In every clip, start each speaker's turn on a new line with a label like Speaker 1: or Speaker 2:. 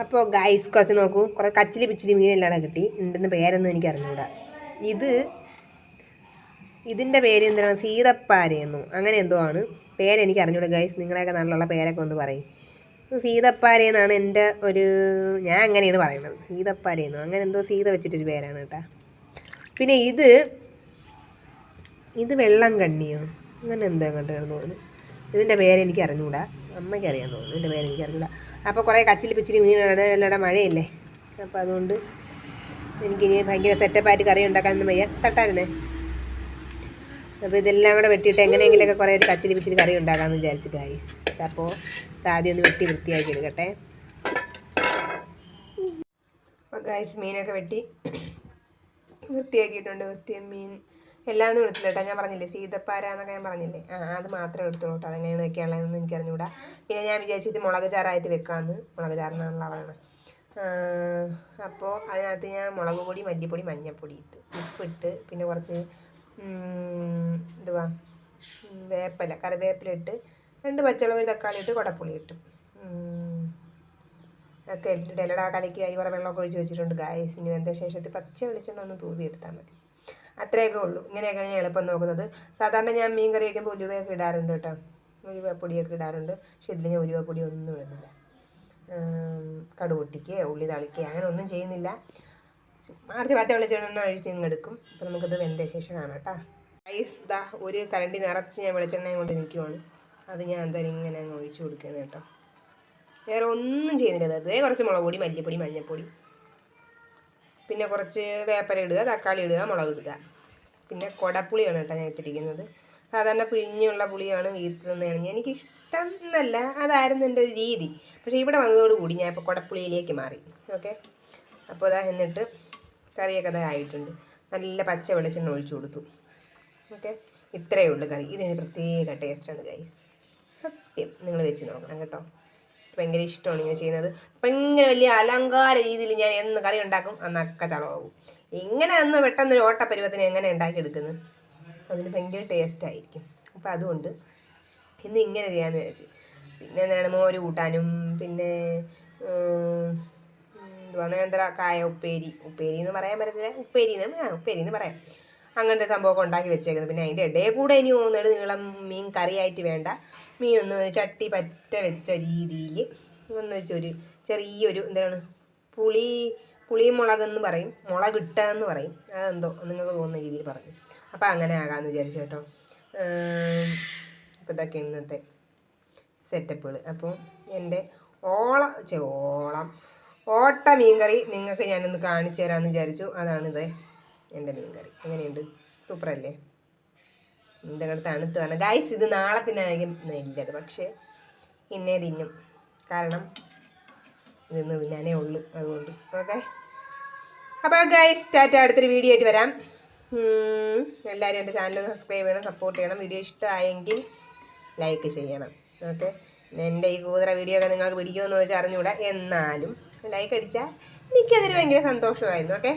Speaker 1: അപ്പോൾ ഗൈസ് കുറച്ച് നോക്കൂ. കുറേ കച്ചിലി പിച്ചിലി മീനെല്ലാം കിട്ടി? എന്തെന്ന് പേരൊന്നും എനിക്ക് ഇത് ഇതിന്റെ പേര് എന്താണ്? സീതപ്പാരയെന്നു അങ്ങനെ എന്തോ ആണ്. പേരെനിക്ക് അറിഞ്ഞൂടാ ഗൈസ് നിങ്ങളെയൊക്കെ നല്ലുള്ള പേരൊക്കെ ഒന്ന് പറയും. സീതപ്പാരയെന്നാണ് സീതപ്പാര എന്റെ ഒരു ഞാൻ അങ്ങനെയാണ് പറയുന്നത് സീതപ്പാരയെന്നു അങ്ങനെ എന്തോ സീത വെച്ചിട്ടൊരു പേരാണ് കേട്ടോ. പിന്നെ ഇത് ഇത് വെള്ളം കണ്ണിയോ അങ്ങനെ എന്തോ കണ്ടു തോന്നുന്നു ഇതിന്റെ പേരെനിക്ക് അറിഞ്ഞൂടാ അമ്മയ്ക്ക് അറിയാൻ തോന്നുന്നു. എന്റെ പേര് എനിക്ക് അറിഞ്ഞൂടാ. അപ്പോൾ കുറേ കച്ചിലി പിച്ചിരി മീനാണ് എല്ലാടെ മഴയല്ലേ? അപ്പോൾ അതുകൊണ്ട് എനിക്കിനി ഭയങ്കര സെറ്റപ്പായിട്ട് കറി ഉണ്ടാക്കാനൊന്നും വയ്യ. തട്ടായിരുന്നേ? അപ്പോൾ ഇതെല്ലാം കൂടെ വെട്ടിയിട്ട് എങ്ങനെയെങ്കിലുമൊക്കെ കുറേ ഒരു കച്ചിലി പിച്ചിരി കറി ഉണ്ടാക്കാമെന്ന് വിചാരിച്ചു ഗായ്സ് അപ്പോൾ ആദ്യം ഒന്ന് വെട്ടി വൃത്തിയാക്കി എടുക്കട്ടെ. അപ്പോൾ ഗായ്സ് മീനൊക്കെ വെട്ടി വൃത്തിയാക്കിയിട്ടുണ്ട്. വൃത്തിയ മീൻ എല്ലാം ഒന്നും എടുത്തില്ല കേട്ടോ ഞാൻ പറഞ്ഞില്ലേ സീതപ്പാര എന്നൊക്കെ ഞാൻ പറഞ്ഞില്ലേ? ആ അത് മാത്രമേ എടുത്തുള്ളൂ കേട്ടോ. അതെങ്ങനെയാണ് വെക്കാനുള്ളതെന്ന് എനിക്ക് അറിഞ്ഞുകൂടാ. പിന്നെ ഞാൻ വിചാരിച്ചത് മുളക് ചാറായിട്ട് വെക്കാമെന്ന് മുളക് ചാറിനുള്ളതാണ് അപ്പോൾ അതിനകത്ത് ഞാൻ മുളക് പൊടി മല്ലിപ്പൊടി മഞ്ഞൾപ്പൊടി ഇട്ട് ഉപ്പിട്ട് പിന്നെ കുറച്ച് എന്തുവാ? വേപ്പല വേപ്പില കറിവേപ്പില ഇട്ട് രണ്ട് പച്ചമുളക് തക്കാളി ഇട്ട് കുടപ്പുളി ഇട്ടു. ഒക്കെ ഇട്ടിട്ട് എല്ലാ കലക്കി അരി കുറേ വെള്ളമൊക്കെ ഒഴിച്ച് വെച്ചിട്ടുണ്ട് ഗായസിന് വെന്ത ശേഷത്തിൽ പച്ച വെളിച്ചെണ്ണ ഒന്ന് തൂവി എടുത്താൽ മതി. അത്രയൊക്കെ ഉള്ളൂ. ഇങ്ങനെയൊക്കെയാണ് ഞാൻ എളുപ്പം നോക്കുന്നത്. സാധാരണ ഞാൻ മീൻ കറി വയ്ക്കുമ്പോൾ ഉലുവയൊക്കെ ഇടാറുണ്ട് കേട്ടോ. ഉലുവപ്പൊടിയൊക്കെ ഇടാറുണ്ട്. പക്ഷേ ഇതിൽ ഞാൻ ഉലുവപ്പൊടി ഒന്നും ഇടുന്നില്ല. കടുക് പൊട്ടിക്കുകയോ ഉള്ളി തളിക്കുകയോ അങ്ങനെ ഒന്നും ചെയ്യുന്നില്ല. മാർച്ച് പത്ത് വെളിച്ചെണ്ണ ഒഴിച്ച് ഇങ്ങ് എടുക്കും. അപ്പോൾ നമുക്കത് വെന്ത ശേഷം കാണാം കേട്ടോ. റൈസ് ഇതാ ഒരു കരണ്ടി നിറച്ച് ഞാൻ വെളിച്ചെണ്ണയും കൊണ്ട് നിൽക്കുവാണ് അത് ഞാൻ എന്തായാലും ഇങ്ങനെ അങ്ങ് ഒഴിച്ചു കൊടുക്കുകയാണ് കേട്ടോ. വേറെ ഒന്നും ചെയ്യുന്നില്ല. വെറുതെ കുറച്ച് മുളക് പൊടി മല്ലിപ്പൊടി മഞ്ഞൾപ്പൊടി പിന്നെ കുറച്ച് വേപ്പല ഇടുക തക്കാളി ഇടുക മുളക് ഇടുക. പിന്നെ കൊടപ്പുളിയാണ് കേട്ടോ ഞാൻ ഇട്ടിരിക്കുന്നത്. സാധാരണ പിഴിഞ്ഞുള്ള പുളിയാണ് വീട്ടിൽ എനിക്ക് ഇഷ്ടം എന്നല്ല അതായിരുന്നു എന്റെ ഒരു രീതി. പക്ഷേ ഇവിടെ വന്നതോടുകൂടി ഞാൻ ഇപ്പോൾ കുടപ്പുളിയിലേക്ക് മാറി. ഓക്കെ? അപ്പോൾ അതാ എന്നിട്ട് കറിയൊക്കെ അതാ ആയിട്ടുണ്ട്. നല്ല പച്ച വെളിച്ചെണ്ണ ഒഴിച്ചു കൊടുത്തു. ഓക്കെ? ഇത്രയേ ഉള്ളൂ കറി. ഇതിന് പ്രത്യേക ടേസ്റ്റാണ് ഗൈസ് സത്യം. നിങ്ങൾ വെച്ച് നോക്കണം കേട്ടോ. ഭയങ്കര ഇഷ്ടമാണ് ഇങ്ങനെ ചെയ്യുന്നത്. ഭയങ്കര വലിയ അലങ്കാര രീതിയിൽ ഞാൻ എന്ന് കറി ഉണ്ടാക്കും അന്നൊക്കെ ചളവാകും. ഇങ്ങനെ അന്ന് പെട്ടെന്ന് ഒരു ഓട്ടപ്പരുവത്തിന് എങ്ങനെ ഉണ്ടാക്കിയെടുക്കുന്നത് അതിന് ഭയങ്കര ടേസ്റ്റ് ആയിരിക്കും. അപ്പോൾ അതുകൊണ്ട് ഇന്ന് ഇങ്ങനെ ചെയ്യാമെന്ന് വിചാരിച്ചു. പിന്നെ എന്താണ് മോര് കൂട്ടാനും പിന്നെ എന്തുവാ നേന്ത്ര കായ ഉപ്പേരി ഉപ്പേരി. എന്ന് പറയാൻ പറ്റത്തില്ല. ഉപ്പേരി എന്ന് ആ ഉപ്പേരി എന്ന് പറയാം. അങ്ങനത്തെ സംഭവമൊക്കെ ഉണ്ടാക്കി വെച്ചേക്കുന്നത്. പിന്നെ അതിന്റെ ഇടയിൽ കൂടെ ഇനി പോകുന്നത് നീളം മീൻ കറിയായിട്ട് വേണ്ട. മീൻ ഒന്ന് ചട്ടി പറ്റ വെച്ച രീതിയിൽ ഒന്ന് വെച്ചൊരു ചെറിയൊരു എന്താണ് പുളി പുളിയും മുളകെന്ന് പറയും. മുളകിട്ട എന്ന് പറയും. അതെന്തോ നിങ്ങൾക്ക് തോന്നുന്ന രീതിയിൽ പറഞ്ഞു. അപ്പോൾ അങ്ങനെ ആകാമെന്ന് വിചാരിച്ചു കേട്ടോ. അപ്പോൾ ഇതൊക്കെ ഇന്നത്തെ സെറ്റപ്പുകൾ അപ്പോൾ എന്റെ ഓള ചോളം ഓട്ട മീൻകറി നിങ്ങൾക്ക് ഞാനൊന്ന് കാണിച്ചു തരാമെന്ന് വിചാരിച്ചു. അതാണിത്. എന്റെ മീൻ കറി. എങ്ങനെയുണ്ട്? സൂപ്പറല്ലേ? എന്തെങ്കിലും തണുത്ത് വേണം ഗൈസ് ഇത് നാളെ തിന്നായിരിക്കും നല്ലത്. പക്ഷേ ഇന്നേ തിന്നും. കാരണം ഇതൊന്ന് തിന്നാനേ ഉള്ളു അതുകൊണ്ട്. ഓക്കെ അപ്പോൾ ഗൈസ് ടാറ്റ അടുത്തൊരു വീഡിയോ ആയിട്ട് വരാം. എല്ലാവരും എന്റെ ചാനൽ സബ്സ്ക്രൈബ് ചെയ്യണം സപ്പോർട്ട് ചെയ്യണം. വീഡിയോ ഇഷ്ടമായെങ്കിൽ ലൈക്ക് ചെയ്യണം. ഓക്കെ എന്റെ ഈ കൂതറ വീഡിയോ ഒക്കെ നിങ്ങൾക്ക് പിടിക്കുമെന്ന് ചോദിച്ചാൽ അറിഞ്ഞുകൂടാ. എന്നാലും ലൈക്ക് അടിച്ചാൽ എനിക്കതൊരു ഭയങ്കര സന്തോഷമായിരുന്നു. ഓക്കെ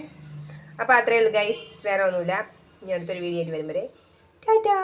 Speaker 1: അപ്പോൾ അത്രയേ ഉള്ളൂ ഗൈസ് വേറെ ഒന്നുമില്ല. ഇനി അടുത്തൊരു വീഡിയോ ആയിട്ട് വരും വരെ ടാറ്റാ